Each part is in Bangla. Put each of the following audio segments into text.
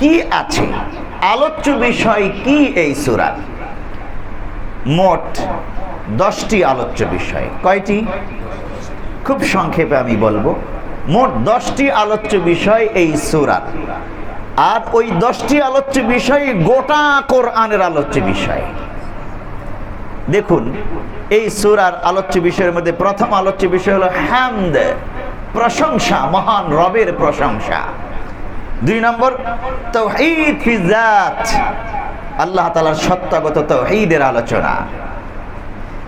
কি আছে? আলোচ্য বিষয় কি এই সুরার মোট দশটি আলোচ্য বিষয়। কয়টি? খুব সংক্ষেপে আমি বলব। মোট দশটি আলোচ্য বিষয় এই সুরার আর ওই দশটি আলোচ্য বিষয় গোটা কোরআনের আলোচ্য বিষয়। দেখুন, এই সুরার আলোচ্য বিষয়ের মধ্যে প্রথম আলোচ্য বিষয় হলো হ্যামদ প্রশংসা, মহান রবের প্রশংসা। দুই নম্বর, তৌহিদ ফিজাত আল্লাহ তালার সত্তাগত তৌহিদের আলোচনা।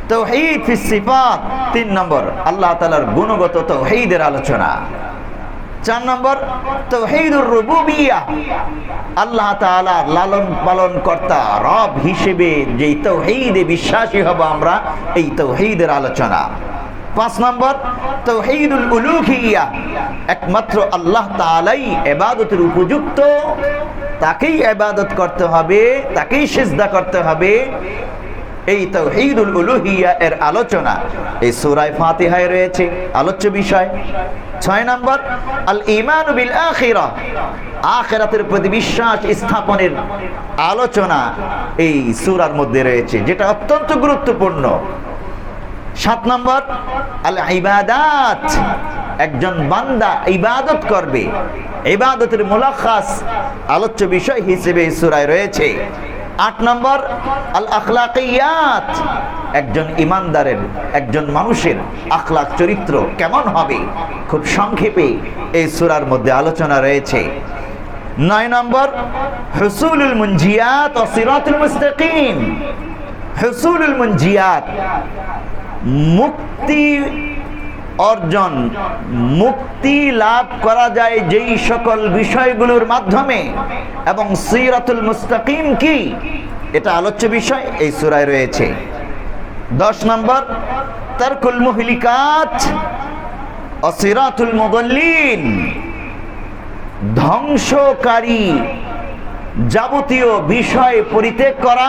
তৌহিদ ফি সিফাত, তিন নম্বর, আল্লাহ তালার গুণগত তৌহিদের আলোচনা। চার নম্বর, তৌহিদুর রুবুবিয়া। আল্লাহ তাআলা লালন পালন কর্তা রব হিসেবে যেই তৌহিদে বিশ্বাসী হব আমরা, এই তৌহিদের আলোচনা। পাঁচ নম্বর, তৌহিদুল উলুহিয়া। একমাত্র আল্লাহ তাআলাই এবাদতের উপযুক্ত। তাকেই এবাদত করতে হবে, তাকেই সিজদা করতে হবে। এই তৌহিদুল উলুহিয়া এর আলোচনা এই সূরায় ফাতিহায় রয়েছে। আলোচ্য বিষয়। ছয় নম্বর, আল ইমান বিল আখিরা। আখিরাতের প্রতি বিশ্বাস স্থাপনের আলোচনা এই সূরার মধ্যে রয়েছে, যেটা অত্যন্ত গুরুত্বপূর্ণ। সাত নম্বর আল ইবাদাত একজন বান্দা ইবাদত করবে। ইবাদতের মুলাখাস আলোচ্য বিষয় হিসেবে সূরায় রয়েছে। আট নম্বর আল আখলাকিয়াত একজন ইমানদারের, একজন মানুষের আখলাক চরিত্র কেমন হবে? খুব সংক্ষেপে এই সুরার মধ্যে আলোচনা রয়েছে। নয় নম্বর, হুসুলুল মুনজিয়াত ও সিরাতুল মুস্তাকিম। হুসুলুল মুক্তি অর্জন, মুক্তি লাভ করা যায় যেই সকল বিষয়গুলোর মাধ্যমে। এবং সিরাতুল মুস্তাকিম কি? এটা আলোচ্য বিষয়, এই সুরায় রয়েছে। দশ নম্বর, তারকুল মুহলিকাত অসিরাতুল মুদল্লিন ধ্বংসকারী যাবতীয় বিষয় পরিত্যাগ করা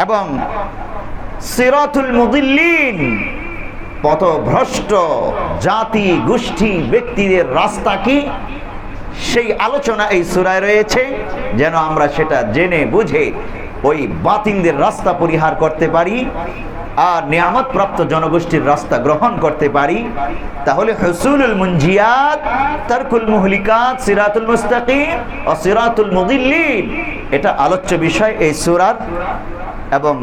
এবং সিরাতুল মুদিল্লিন। পথভ্রষ্ট জাতি, গোষ্ঠী, ব্যক্তিদের রাস্তা কি? সেই আলোচনা এই সুরায় রয়েছে, যেন আমরা সেটা জেনে বুঝে ওই বাতিলদের রাস্তা পরিহার করতে পারি আর নিয়ামত প্রাপ্ত জনগোষ্ঠীর রাস্তা গ্রহণ করতে পারি। তাহলে হসুলুল মুনজিয়াত, তারকুল মুহলিকাত, সিরাতুল মুস্তাকিম ও সিরাতুল মুদিল্লিন, এটা আলোচ্য বিষয় এই সুরার। এবং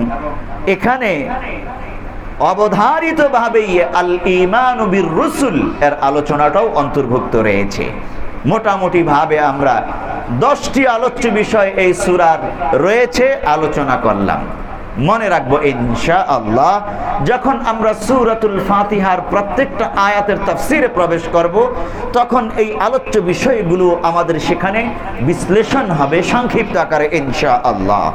এখানে অবধারিতভাবেই আল ইমান বির রসুল এর আলোচনাটাও অন্তর্ভুক্ত রয়েছে। মোটামুটি ভাবে আমরা দশটি আলোচ্য বিষয় এই সুরার রয়েছে, আলোচনা করলাম। মনে রাখব ইনশা আল্লাহ যখন আমরা সুরাতুল ফাতিহার প্রত্যেকটা আয়াতের তাফসিরে প্রবেশ করব, তখন এই আলোচ্য বিষয়গুলো আমাদের সেখানে বিশ্লেষণ হবে সংক্ষিপ্ত আকারে ইনশা আল্লাহ